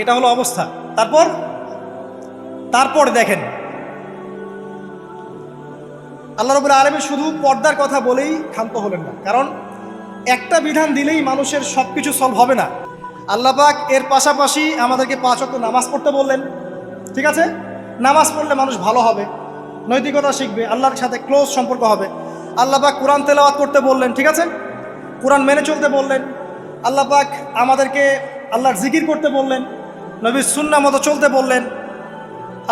এটা হলো অবস্থা। তারপর? তারপর দেখেন। আল্লাহ রবুল আলমী শুধু পর্দার কথা বলেই ক্ষান্ত হলেন না। কারণ একটা বিধান দিলেই মানুষের সব কিছু সলভ হবে না। আল্লাহ পাক এর পাশাপাশি আমাদেরকে পাঁচ অক্ট নামাজ পড়তে বললেন। ঠিক আছে? নামাজ পড়লে মানুষ ভালো হবে, নৈতিকতা শিখবে, আল্লাহর সাথে ক্লোজ সম্পর্ক হবে। আল্লাহ পাক কোরআন তেলাওয়াত করতে বললেন, ঠিক আছে? কোরআন মেনে চলতে বললেন। আল্লাহ পাক আমাদেরকে আল্লাহর জিকির করতে বললেন। নবীর সুন্না মতো চলতে বললেন।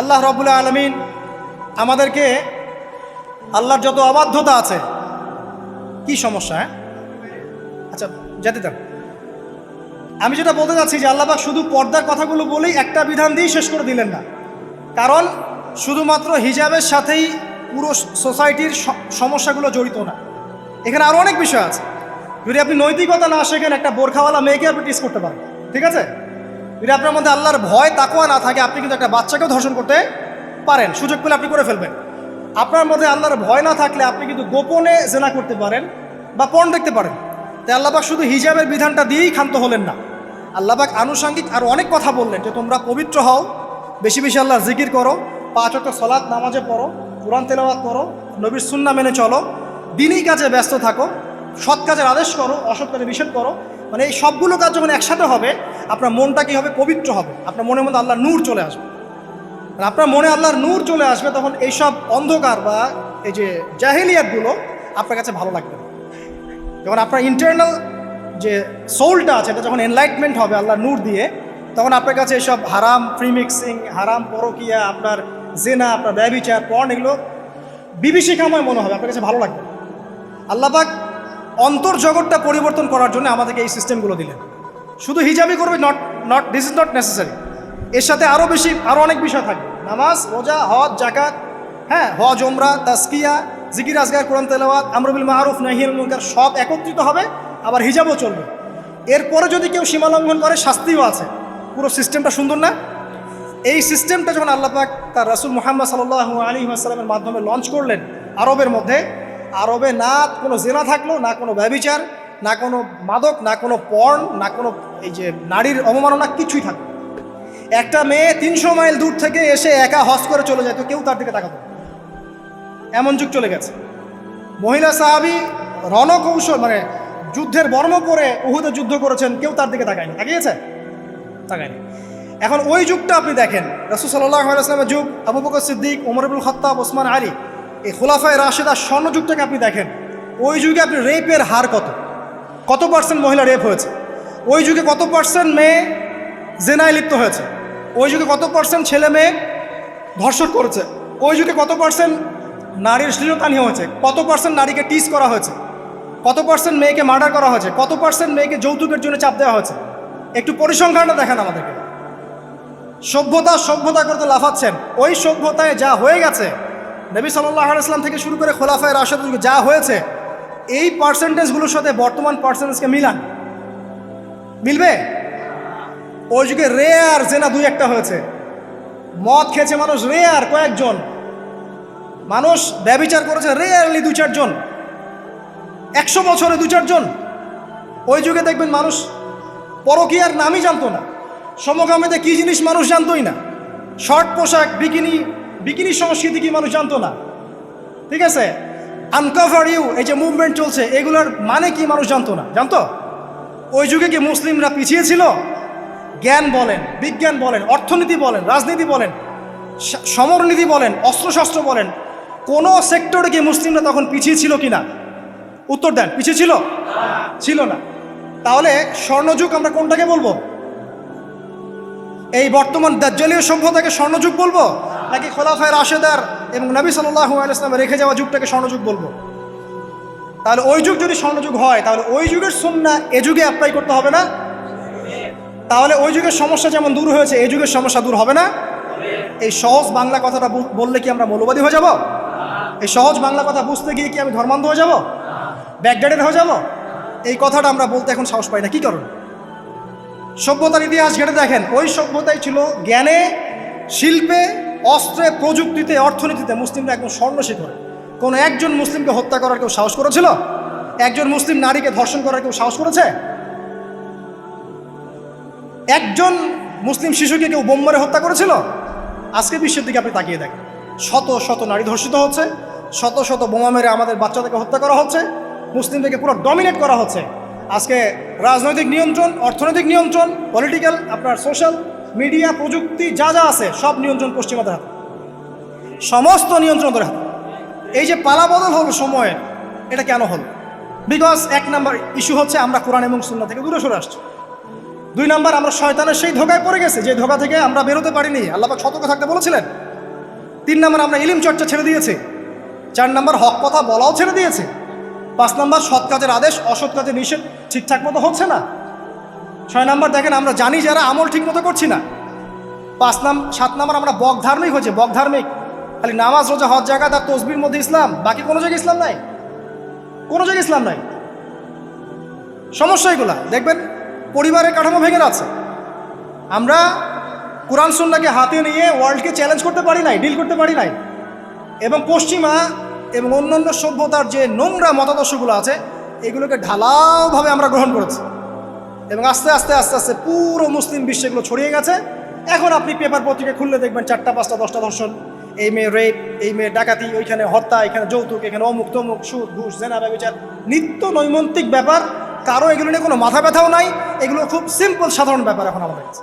আল্লাহ রবুল্লা আলমিন আমাদেরকে আল্লাহর যত অবাধ্যতা আছে, কি সমস্যা হ্যাঁ? আচ্ছা যেতে দেন আমি যেটা বলতে চাচ্ছি যে আল্লাহবাক শুধু পর্দার কথাগুলো বলেই একটা বিধান দিয়েই শেষ করে দিলেন না। কারণ শুধুমাত্র হিজাবের সাথেই পুরো সোসাইটির সমস্যাগুলো জড়িত না। এখানে আরও অনেক বিষয় আছে। যদি আপনি নৈতিকতা না শেখেন, একটা বোরখাওয়ালা মেয়েকে আপনি টিস করতে পারেন। ঠিক আছে? যদি আপনার মধ্যে আল্লাহর ভয় তাকোয়া না থাকে, আপনি কিন্তু একটা বাচ্চাকেও ধর্ষণ করতে পারেন। সুযোগ পেলে আপনি করে ফেলবেন। আপনার মধ্যে আল্লাহর ভয় না থাকলে আপনি কিন্তু গোপনে জেনা করতে পারেন বা পণ দেখতে পারেন। তাই আল্লাহবাক শুধু হিজাবের বিধানটা দিয়েই ক্ষান্ত হলেন না। আল্লাহবাক আনুষঙ্গিক আরও অনেক কথা বললেন যে, তোমরা পবিত্র হও, বেশি বেশি আল্লাহর জিকির করো, পাঁচ অক্ট সলাৎ নামাজে পড়ো, কোরআন তেলাওয়াত করো, নবীর সুন্না মেনে চলো, দিনই কাজে ব্যস্ত থাকো সৎ কাজের আদেশ করো, অসৎ কাজে নিষেধ করো। মানে এই সবগুলো কাজ যখন একসাথে হবে, আপনার মনটা কি হবে পবিত্র হবে। আপনার মনের মধ্যে আল্লাহর নূর চলে আসবে। আর আপনার মনে আল্লাহর নূর চলে আসবে তখন এইসব অন্ধকার বা এই যে জাহেলিয়াতগুলো আপনার কাছে ভালো লাগবে যখন আপনার ইন্টারনাল যে সোলটা আছে, এটা যখন এনলাইটমেন্ট হবে আল্লাহর নূর দিয়ে, তখন আপনার কাছে এসব হারাম প্রিমিক্সিং হারাম পরকিয়া, আপনার জেনা, আপনার ব্যবিচার পর্ন এগুলো বিভীষিকাময় মনে হবে, আপনার কাছে ভালো লাগবে আল্লাহবাক অন্তর জগৎটা পরিবর্তন করার জন্য আমাদেরকে এই সিস্টেমগুলো দিলেন। শুধু হিজাবই করবে not not this is not necessary এর সাথে আরও বেশি আরও অনেক বিষয় থাকবে। নামাজ, রোজা, হজ জাকাত হ্যাঁ হজ ওমরা তাস্কিয়া জিকির আজগার কোরআন, তেলাওয়াত আমরবিল মাহরুফ নাহিয়াল মুনকার, সব একত্রিত হবে, আবার হিজাবও চলবে। এরপরে যদি কেউ সীমা লঙ্ঘন করে, শাস্তিও আছে। পুরো সিস্টেমটা সুন্দর না? এই সিস্টেমটা যখন আল্লাহ পাক তার রাসুল মোহাম্মদ সাল্লাহ আলী আসসালামের মাধ্যমে লঞ্চ করলেন আরবের মধ্যে আরবে না কোনো জেনা থাকল, না কোনো ব্যবিচার, না কোনো মাদক, না কোনো পর্ন, না কোনো এই যে নারীর অবমাননা কিছুই থাকল একটা মেয়ে তিনশো মাইল দূর থেকে এসে একা হজ করে চলে যায়, তো কেউ তার দিকে তাকাতো এমন যুগ চলে গেছে। মহিলা সাহাবি রণকৌশল মানে যুদ্ধের বর্ম পরে উহুদে যুদ্ধ করেছেন, কেউ তার দিকে তাকায়নি। তাকিয়েছে? তাকায়নি। এখন ওই যুগটা আপনি দেখেন। রসুল সাল্লাহ আলাইসলামের যুগ, আবু বকর সিদ্দিক ওমরবুল খত্তাব, ওসমান আলী। এই খোলাফায় রাশেদার স্বর্ণ যুগটাকে আপনি দেখেন, ওই যুগে আপনি রেপের হার কত? কত পার্সেন্ট মহিলা রেপ হয়েছে? ওই যুগে কত পার্সেন্ট মেয়ে জেনায় লিপ্ত হয়েছে? ওই যুগে কত পার্সেন্ট ছেলে মেয়ে ধর্ষণ করেছে? ওই যুগে কত পার্সেন্ট নারীর শ্লীলতানি হয়েছে? কত পার্সেন্ট নারীকে টিস করা হয়েছে? কত পার্সেন্ট মেয়েকে মার্ডার করা হয়েছে? কত পার্সেন্ট মেয়েকে যৌতুকের জন্য চাপ দেওয়া হয়েছে? একটু পরিসংখ্যানটা দেখান আমাদেরকে। সভ্যতা সভ্যতা করতে লাফাচ্ছেন। ওই সভ্যতায় যা হয়ে গেছে নবী সাল্লাহ ইসলাম থেকে শুরু করে খোলাফায় রাশেদ যা হয়েছে, এই পার্সেন্টেজগুলোর সাথে বর্তমান পার্সেন্টেজকে মিলান। মিলবে? ওই যুগে রেয়ার জেনা দুই একটা হয়েছে। মদ খেয়েছে মানুষ রেয়ার কয়েকজন। মানুষ ব্যবিচার করেছে রেয়ারলি দু চারজন। একশো বছরে দু চারজন। ওই যুগে দেখবেন মানুষ পরকীয়ার নামই জানতো না। সমকামিতে কী জিনিস মানুষ জানতোই না। শর্ট পোশাক, বিকিনি বিকিনি সংস্কৃতি কি মানুষ জানতো না? ঠিক আছে? আনকভার ইউ এই যে মুভমেন্ট চলছে, এগুলোর মানে কি মানুষ জানতো না? জানতো? ওই যুগে কি মুসলিমরা পিছিয়ে ছিল? জ্ঞান বলেন, বিজ্ঞান বলেন, অর্থনীতি বলেন, রাজনীতি বলেন সমরনীতি বলেন, অস্ত্রশস্ত্র বলেন, কোনো সেক্টরে কি মুসলিমরা তখন পিছিয়ে ছিল কি না উত্তর দেন, পিছিয়ে ছিল? ছিল না। তাহলে স্বর্ণযুগ আমরা কোনটাকে বলব? এই বর্তমান দাজ্জালীয় সভ্যতাকে স্বর্ণযুগ বলব? নাকি খোলাফায় রাশেদার এবং নবী সাল্লাহ আলাইসলামে রেখে যাওয়া যুগটাকে স্বর্ণযুগ বলব? তাহলে ওই যুগ যদি স্বর্ণযুগ হয়, তাহলে ওই যুগের সুন্না এ যুগে অ্যাপ্লাই করতে হবে না? তাহলে ওই যুগের সমস্যা যেমন দূর হয়েছে, এই যুগের সমস্যা দূর হবে না? এই সহজ বাংলা কথাটা বললে কি আমরা মৌলবাদী হয়ে যাব? এই সহজ বাংলা কথা বুঝতে গিয়ে কি আমি ধর্মান্ধ হয়ে যাব? ব্যাকডেটেড হয়ে যাব? এই কথাটা আমরা বলতে এখন সাহস পাই না। কি কারণ? সভ্যতার ইতিহাস ঘেটে দেখেন, ওই সভ্যতাই ছিল জ্ঞানে, শিল্পে অস্ত্রে প্রযুক্তিতে, অর্থনীতিতে মুসলিমরা একদম স্বর্ণ শিখর কোনো একজন মুসলিমকে হত্যা করার কেউ সাহস করেছিল? একজন মুসলিম নারীকে ধর্ষণ করার কেউ সাহস করেছে? একজন মুসলিম শিশুকে কেউ বোম মেরে হত্যা করেছিল? আজকে বিশ্বের দিকে আপনি তাকিয়ে দেখেন। শত শত নারী ধর্ষিত হচ্ছে, শত শত বোমা মেরে আমাদের বাচ্চাদেরকে হত্যা করা হচ্ছে, মুসলিমদেরকে পুরো ডমিনেট করা হচ্ছে। আজকে রাজনৈতিক নিয়ন্ত্রণ, অর্থনৈতিক নিয়ন্ত্রণ পলিটিক্যাল আপনার সোশ্যাল মিডিয়া প্রযুক্তি যা যা আছে, সব নিয়ন্ত্রণ পশ্চিমাদের হাতে। সমস্ত নিয়ন্ত্রণ ধরে হাতে। এই যে পালাবদল হলো সময়ের, এটা কেন হলো? বিকজ এক নাম্বার ইস্যু হচ্ছে আমরা কোরআন এবং সুন্না থেকে দূরে সরে আসছি। দুই নাম্বার, আমরা শয়তানের সেই ধোকায় পড়ে গেছে, যে ধোকা থেকে আমরা বেরোতে পারিনি। আল্লাপাক সতর্ক থাকতে বলেছিলেন। তিন নাম্বার, আমরা ইলিম চর্চা ছেড়ে দিয়েছি। চার নাম্বার, হক কথা বলাও ছেড়ে দিয়েছে। পাঁচ নাম্বার, সৎ কাজের আদেশ, অসৎ কাজের নিষেধ ঠিকঠাক মতো হচ্ছে না। ছয় নাম্বার দেখেন, আমরা জানি যারা আমল ঠিক মতো করছি না। পাঁচ নাম, সাত নাম্বার আমরা বক ধার্মিক হয়েছে, বক ধার্মিক। খালি নামাজ, রোজা, হজ জায়গা তার তসবির মধ্যে ইসলাম। বাকি কোনো জায়গায় ইসলাম নাই? কোনো জায়গায় ইসলাম নাই? সমস্যা এগুলা। দেখবেন, পরিবারের কাঠামো ভেঙে যাচ্ছে। আমরা কোরআন, সুন্নাকে হাতে নিয়ে ওয়ার্ল্ডকে চ্যালেঞ্জ করতে পারি নাই, ডিল করতে পারি নাই। এবং পশ্চিমা এবং অন্যান্য সভ্যতার যে নোংরা মতাদর্শগুলো আছে, এগুলোকে ঢালাওভাবে আমরা গ্রহণ করেছি। এবং আস্তে আস্তে আস্তে আস্তে পুরো মুসলিম বিশ্বে এগুলো ছড়িয়ে গেছে। এখন আপনি পেপার পত্রিকা খুললে দেখবেন চারটা, পাঁচটা, দশটা ধর্ষণ। এই মেয়ে রেপ এই মেয়ে ডাকাতি, ওইখানে হত্যা, এখানে যৌতুক, এখানে অমুক তমুক, সুদ, ঘুষ, জেনা, ব্যবচার। নিত্য নৈমন্তিক ব্যাপার, কারও এগুলো নিয়ে কোনো মাথা ব্যথাও নাই। এগুলো খুব সিম্পল সাধারণ ব্যাপার এখন আমাদের কাছে।